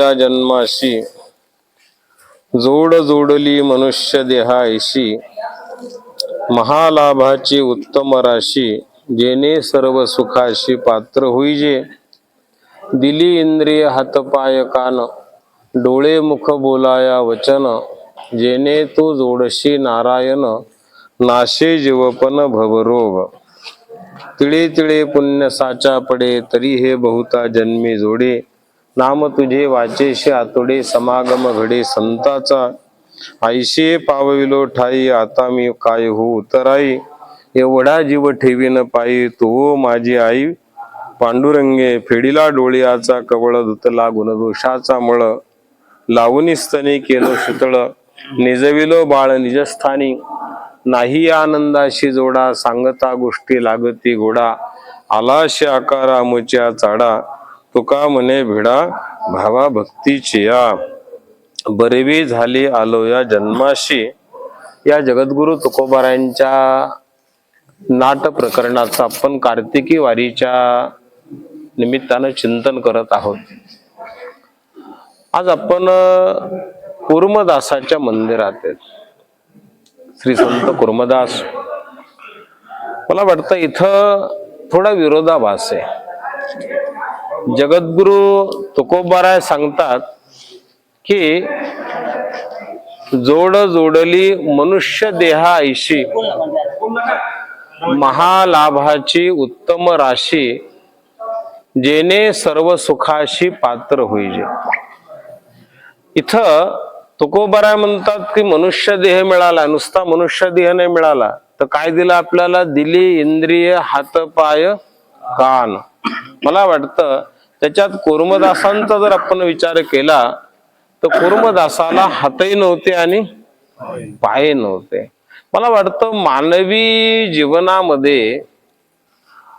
या जन्माशी जोड जोडली मनुष्य देहायशी महालाभाची उत्तम राशी जेणे सर्व सुखाशी पात्र होईजे दिली इंद्रिय हातपाय कान डोळे मुख बोलाया वचन जेणे तू जोडशी नारायण नाशे जीवपन भवरोग. तिळे तिळे पुण्य साचा पडे तरी हे बहुता जन्मी जोडे. नाम तुझे वाचेशी आतोडे समागम घडे संताचा. आईशे पावविलो ठाई आता मी काय हो उतराई. एवढा जीव ठेवीन पायी तो माझी आई. पांडुरंगे फेडीला डोळ्याचा कवळ धुतला गुणदोषाचा मळ. लावून स्तनी केलो शीतळ निजविलो बाळ निजस्थानी. नाही आनंदाशी जोडा सांगता गोष्टी लागती गोडा आलाशी आकारा मुच्या चाडा. तुका म्हणे भिडा भावा भक्तीची या बरेवी झाली आलो या जन्माशी. या जगद्गुरु तुकोबारायांच्या नाट प्रकरणाचं आपण कार्तिकी वारीच्या निमित्तानं चिंतन करत आहोत. आज आपण कुर्मदासाच्या मंदिरात आहेत. श्री संत कुर्मदास. मला वाटतं इथं थोडा विरोधाभास आहे. जगद्गुरु तुकोबाराय सांगतात की जोड जोडली मनुष्य देहा ऐशी महालाभाची उत्तम राशी जेने सर्व सुखाशी पात्र होईजे. इथं तुकोबाराय म्हणतात की मनुष्य देह मिळाला नुसता मनुष्य देह नाही मिळाला तर काय दिलं आपल्याला? दिली इंद्रिय हात पाय कान. मला वाटतं त्याच्यात कुर्मदासांचा जर आपण विचार केला तर कुर्मदासाला हातही नव्हते आणि पाय नव्हते. मला वाटतं मानवी जीवनामध्ये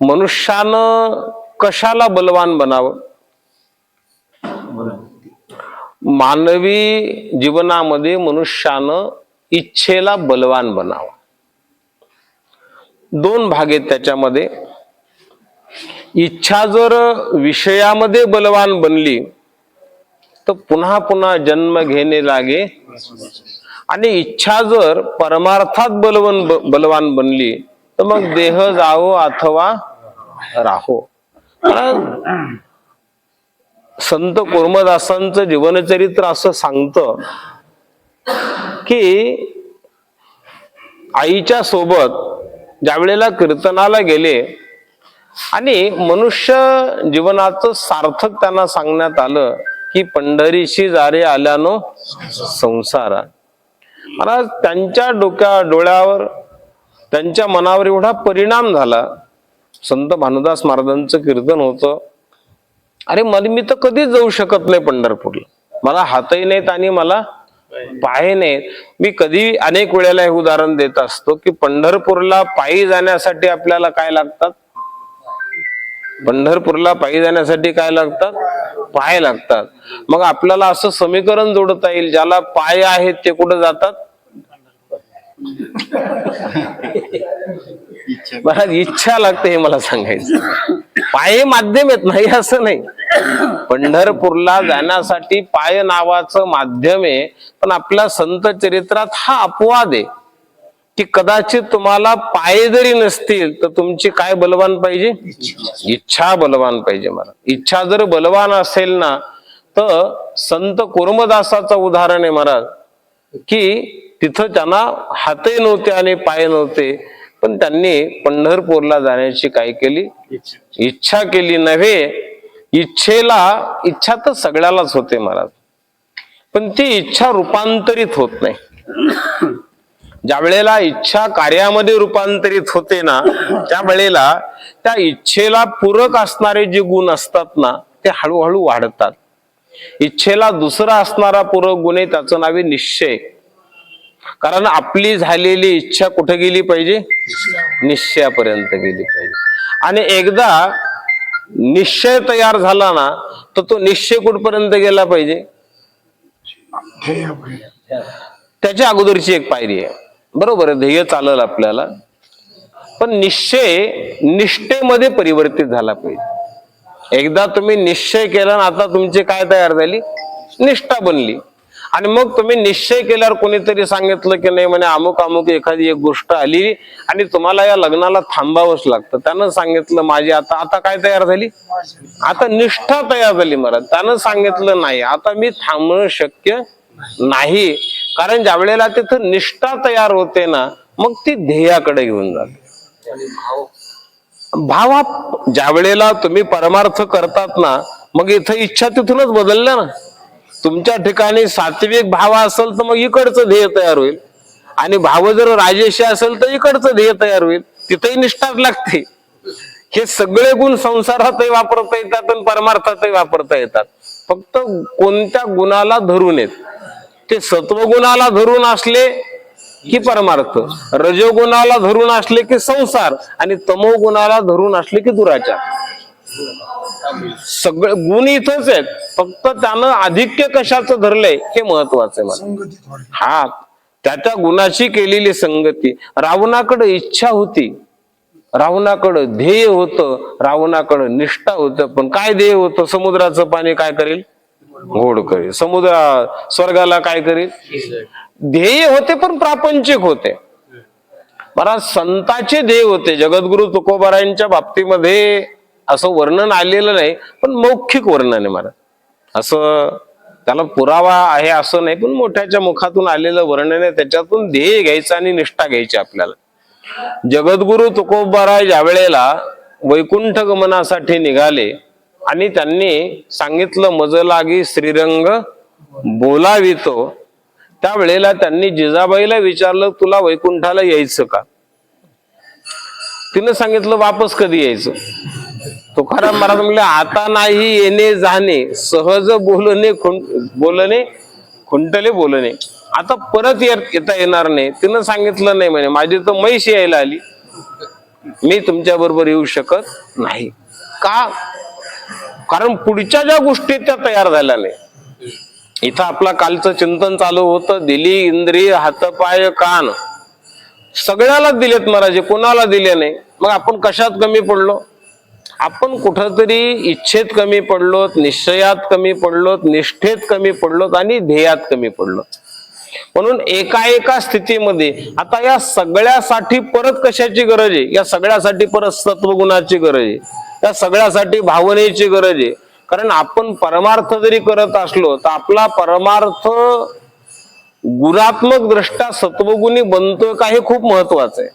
मनुष्यानं कशाला बलवान बनावं? मानवी जीवनामध्ये मनुष्यानं इच्छेला बलवान बनावं. दोन भाग आहेत त्याच्यामध्ये. इच्छा जर विषयामध्ये बलवान बनली तर पुन्हा पुन्हा जन्म घेणे लागे. आणि इच्छा जर परमार्थात बलवान बलवान बनली तर मग देह जावो अथवा राहो. संत कुर्मदासांचं जीवनचरित्र असं सांगत की आईच्या सोबत ज्या वेळेला कीर्तनाला गेले आणि मनुष्य जीवनाचं सार्थक त्यांना सांगण्यात आलं की पंढरीशी जारे आल्यानो संसारा मला त्यांच्या डोक्या डोळ्यावर त्यांच्या मनावर एवढा परिणाम झाला. संत भानुदास महाराजांचं कीर्तन होतं. अरे मला मी तर कधीच जाऊ शकत नाही पंढरपूरला. मला हातही नाहीत आणि मला पाय नाहीत. मी कधी अनेक वेळेला हे उदाहरण देत असतो की पंढरपूरला पायी जाण्यासाठी आपल्याला काय लागतात? पंढरपूरला पायी जाण्यासाठी काय लागतात? पाय लागतात. मग आपल्याला असं समीकरण जोडता येईल ज्याला पाय आहेत ते कुठं जातात? मला इच्छा लागते हे मला सांगायचं. पाय माध्यम आहेत नाही असं नाही. पंढरपूरला जाण्यासाठी पाय नावाचं माध्यम आहे पण आपल्या संत चरित्रात हा अपवाद आहे. की कदाचित तुम्हाला पाय जरी नसतील तर तुमची काय बलवान पाहिजे? इच्छा बलवान पाहिजे मला. इच्छा जर बलवान असेल ना तर संत कुर्मदासाचं उदाहरण आहे महाराज की तिथं त्यांना हाते नव्हते आणि पाय नव्हते पण त्यांनी पंढरपूरला जाण्याची काय केली? इच्छा केली नव्हे. इच्छेला इच्छा तर सगळ्यालाच होते महाराज पण ती इच्छा रूपांतरित होत नाही. ज्या वेळेला इच्छा कार्यामध्ये रूपांतरित होते ना त्या वेळेला त्या इच्छेला पूरक असणारे जे गुण असतात ना ते हळूहळू वाढतात. इच्छेला दुसरा असणारा पूरक गुण आहे त्याचं नाव आहे निश्चय. कारण आपली झालेली इच्छा कुठे गेली पाहिजे? निश्चयापर्यंत गेली पाहिजे. आणि एकदा निश्चय तयार झाला ना तर तो निश्चय कुठपर्यंत गेला पाहिजे? त्याच्या अगोदरची एक पायरी आहे. बरोबर आहे ध्येय चालल आपल्याला. पण निश्चय निष्ठेमध्ये परिवर्तित झाला पाहिजे. एकदा तुम्ही निश्चय केला ना आता तुमची काय तयार झाली? निष्ठा बनली. आणि मग तुम्ही निश्चय केल्यावर कोणीतरी सांगितलं की नाही म्हणे अमुक अमुक एखादी एक गोष्ट आली आणि तुम्हाला या लग्नाला थांबावंच लागतं. त्यानं सांगितलं माझी आता आता काय तयार झाली? आता निष्ठा तयार झाली मला त्यानं सांगितलं नाही आता मी थांबणं शक्य नाही. कारण ज्या वेळेला तिथं निष्ठा तयार होते ना मग ती ध्येयाकडे घेऊन जाते. भावा? ज्या वेळेला तुम्ही परमार्थ करतात ना मग इथं इच्छा तिथूनच बदलल्या ना. तुमच्या ठिकाणी सात्विक भाव असेल तर मग इकडचं ध्येय तयार होईल. आणि भाव जर राजेशी असेल तर इकडचं ध्येय तयार होईल. तिथेही निष्ठाच लागते. हे सगळे गुण संसारातही वापरता येतात आणि परमार्थातही वापरता येतात. फक्त कोणत्या गुणाला धरून येत? ते सत्वगुणाला धरून असले की परमार्थ रजोगुणाला धरून असले की संसार आणि तमोगुणाला धरून असले की दुराचार. सगळे गुण इथंच आहेत. फक्त त्यानं आधिक्य कशाचं धरलंय हे महत्वाचं आहे मला. हा त्या त्या गुणाची केलेली संगती. रावणाकडे इच्छा होती. रावणाकडं ध्येय होतं. रावणाकडं निष्ठा होतं. पण काय ध्येय होतं? समुद्राचं पाणी काय करेल? गोड करेल समुद्र स्वर्गाला काय करीत ध्येय होते पण प्रापंचिक होते. महाराज संताचे ध्येय होते. जगद्गुरु तुकोबारायांच्या बाबतीमध्ये असं वर्णन आलेलं नाही पण मौखिक वर्णन आहे महाराज असं त्याला पुरावा आहे असं नाही पण मोठ्याच्या मुखातून आलेलं वर्णन आहे. त्याच्यातून ध्येय घ्यायचं आणि निष्ठा घ्यायची आपल्याला. जगद्गुरु तुकोबाराय ज्या वेळेला वैकुंठ गमनासाठी निघाले आणि त्यांनी सांगितलं मज लागी श्रीरंग बोलावितो. त्यावेळेला त्यांनी जिजाबाईला विचारलं तुला वैकुंठाला यायचं का? तिनं सांगितलं वापस कधी यायचं? तुकाराम महाराज म्हणले आता नाही येणे जाणे सहज बोलणे खुं- बोलणे खुंटले बोलणे. आता परत येत- येता येणार नाही. तिनं सांगितलं नाही म्हणे माझी तर म्हैस यायला आली. मी तुमच्या बरोबर येऊ शकत नाही. का? कारण पुढच्या ज्या गोष्टी त्या तयार झाल्या नाही. इथं आपला कालचं चिंतन चालू होतं दिली इंद्रिय हातपाय कान. सगळ्याला दिलेत महाराज कोणाला दिले नाही? मग आपण कशात कमी पडलो? आपण कुठंतरी इच्छेत कमी पडलोत निश्चयात कमी पडलोत निष्ठेत कमी पडलोत आणि ध्येयात कमी पडलो म्हणून एका एका स्थितीमध्ये आता या सगळ्यासाठी परत कशाची गरज आहे? या सगळ्यासाठी परत सत्वगुणाची गरज आहे. या सगळ्यासाठी भावनेची गरज आहे. कारण आपण परमार्थ जरी करत असलो तर आपला परमार्थ गुणात्मक दृष्ट्या सत्वगुणी बनतोय का हे खूप महत्वाचं आहे.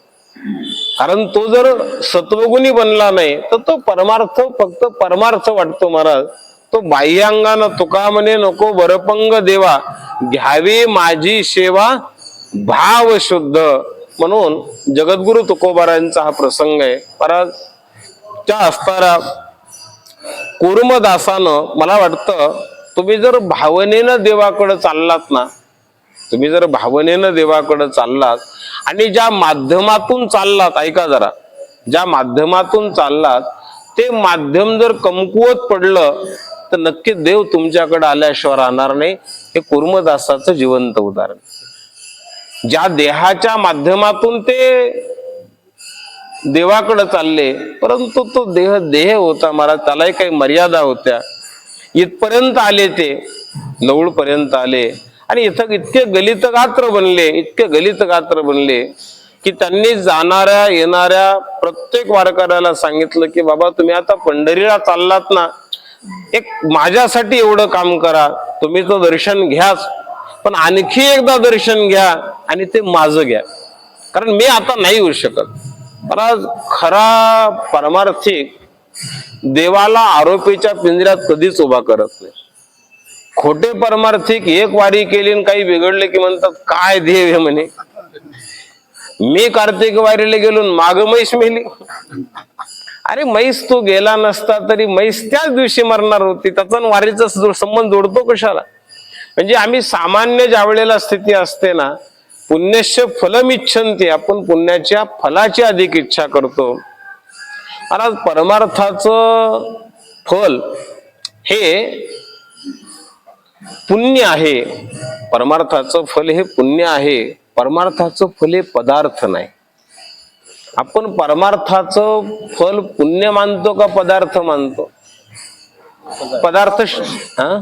कारण तो जर सत्वगुणी बनला नाही तर तो परमार्थ फक्त परमार्थ वाटतो महाराज. तो बाह्यांगानं तुका म्हणे नको वरपंग देवा. घ्यावी माझी सेवा भाव शुद्ध म्हणून जगद्गुरु तुकोबारांचा हा प्रसंग आहे. महाराज त्या असताना कुर्मदासानं मला वाटतं तुम्ही जर भावनेनं देवाकडं चाललात ना तुम्ही जर भावनेनं देवाकडं चाललात आणि ज्या माध्यमातून चाललात ऐका जरा ज्या माध्यमातून चाललात ते माध्यम जर कमकुवत पडलं तर नक्की देव तुमच्याकडे आल्याशिवाय राहणार नाही. हे कुर्मदासाचं जिवंत उदाहरण. ज्या देहाच्या माध्यमातून ते देवाकडे चालले परंतु तो देह देह होता. महाराज त्यालाही काही मर्यादा होत्या. इथपर्यंत आले ते. लवळ पर्यंत आले. आणि इथं इतके गलित गात्र बनले इतके गलित गात्र बनले की त्यांनी जाणाऱ्या येणाऱ्या प्रत्येक वारकऱ्याला सांगितलं की बाबा तुम्ही आता पंढरीला चाललात ना एक माझ्यासाठी एवढं काम करा. तुम्ही तो दर्शन घ्याच. पण आणखी एकदा दर्शन घ्या आणि ते माझं घ्या. कारण मी आता नाही येऊ शकत. महाराज खरा परमार्थिक देवाला आरोपीच्या पिंजऱ्यात कधीच उभा करत नाही. खोटे परमार्थिक एक वारी केली आणि काही बिघडले की म्हणतात काय देव हे म्हणे? मी कार्तिक वारीला गेलो माग मैस मेली. अरे म्हैस तो गेला नसता तरी म्हैस त्याच दिवशी मरणार होती. त्याचा वारीचा संबंध जोडतो कशाला? म्हणजे आम्ही सामान्य ज्या वेळेला स्थिती असते ना पुण्यस्य फलमिच्छन्ती आपण पुण्याच्या फलाची अधिक इच्छा करतो. महाराज परमार्थाचं फल हे पुण्य आहे. परमार्थाचं फल हे पुण्य आहे. परमार्थाचं फल हे पदार्थ नाही. आपण परमार्थाचं फल पुण्य मानतो का पदार्थ मानतो? पदार्थ हा?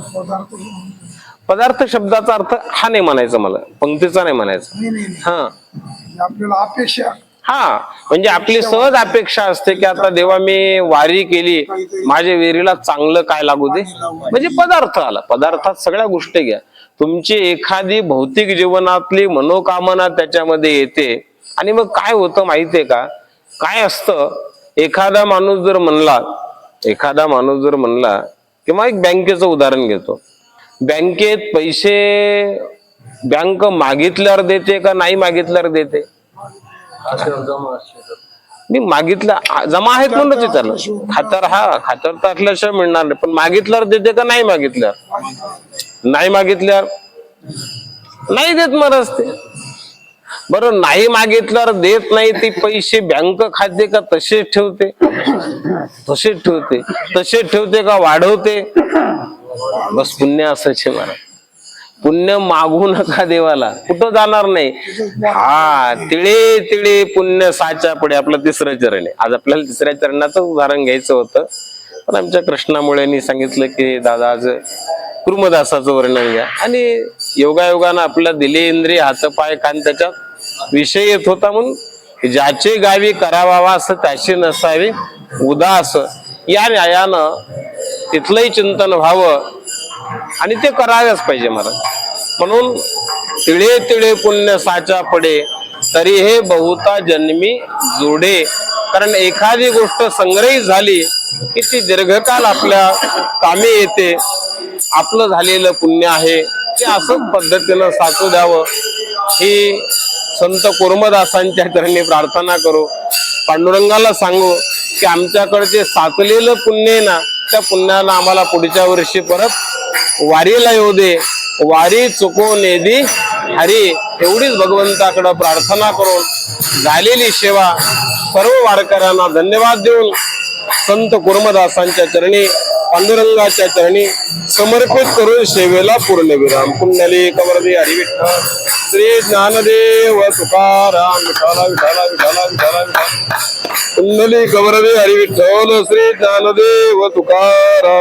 पदार्थ शब्दाचा अर्थ हा नाही म्हणायचा मला पंक्तीचा नाही म्हणायचा. हा. म्हणजे आपल्याला अपेक्षा. हा म्हणजे आपली सहज अपेक्षा असते की आता देवा मी वारी केली माझ्या विहिरीला चांगलं काय लागू दे? म्हणजे पदार्थ आला पदार्थात सगळ्या गोष्टी घ्या. तुमची एखादी भौतिक जीवनातली मनोकामना त्याच्यामध्ये येते. आणि मग काय होतं माहितीये का? काय असतं? एखादा माणूस जर म्हणला एखादा माणूस जर म्हणला किंवा एक बँकेचं उदाहरण घेतो. बँकेत पैसे बँक मागितल्यावर देते का नाही मागितल्यावर देते? मी मागितलं जमा आहेत म्हणून विचारलं खातर हा खातर तर असल्याशिवाय मिळणार नाही. पण मागितल्यावर देते का नाही मागितल्यावर? नाही मागितल्यावर? नाही देत मग रस्ते बरं नाही मागितल्यावर देत नाही ती पैसे बँक खाते का तसेच ठेवते? तसेच ठेवते. तसेच ठेवते का वाढवते? बस पुण्य असायचे मला पुण्य मागू नका देवाला. कुठं जाणार नाही. हा तिळे तिळे पुण्य साच्या पुढे आपलं तिसरं चरण आहे. आज आपल्याला तिसऱ्या चरणाचं उदाहरण घ्यायचं होतं. पण आमच्या कृष्णामुळे सांगितलं की दादा आज कुर्मदासाचं वर्णन घ्या. आणि योगायोगानं आपलं दिले इंद्रिय हातपाय कान त्याच्यात विषय येत होता म्हणून ज्याचे गावी करावा असं त्याचे नसावे उदास. या न्यायानं तिथलंही चिंतन व्हावं आणि ते करावेच पाहिजे मला. म्हणून तिळे तिळे पुण्य साचा पडे तरी हे बहुता जन्मी जोडे. कारण एखादी गोष्ट संग्रहित झाली की ती दीर्घकाल आपल्या कामी येते. आपलं झालेलं पुण्य आहे ते असंच पद्धतीनं साचू द्यावं. ही संत कुर्मदासांच्या चरणी प्रार्थना करू. पांडुरंगाला सांगू की आमच्याकडचे साचलेलं पुण्य ना त्या पुण्याला आम्हाला पुढच्या वर्षी परत वारीला येऊ दे. वारी चुकवून येदी हरी एवढीच भगवंताकडे प्रार्थना करून झालेली सेवा सर्व वारकऱ्यांना धन्यवाद देऊन संत कुर्मदासांच्या चरणी पांडुरंगाच्या चरणी समर्पित करून सेवेला पूर्णविराम. पुण्यली कवरदे हरिविठ्ठल. श्री ज्ञानदेव तुकाराम विठाला विठाला विठाला विठाला विठाला पुण्यली कवरदे हरिविठ्ठल. श्री ज्ञानदेव तुकाराम.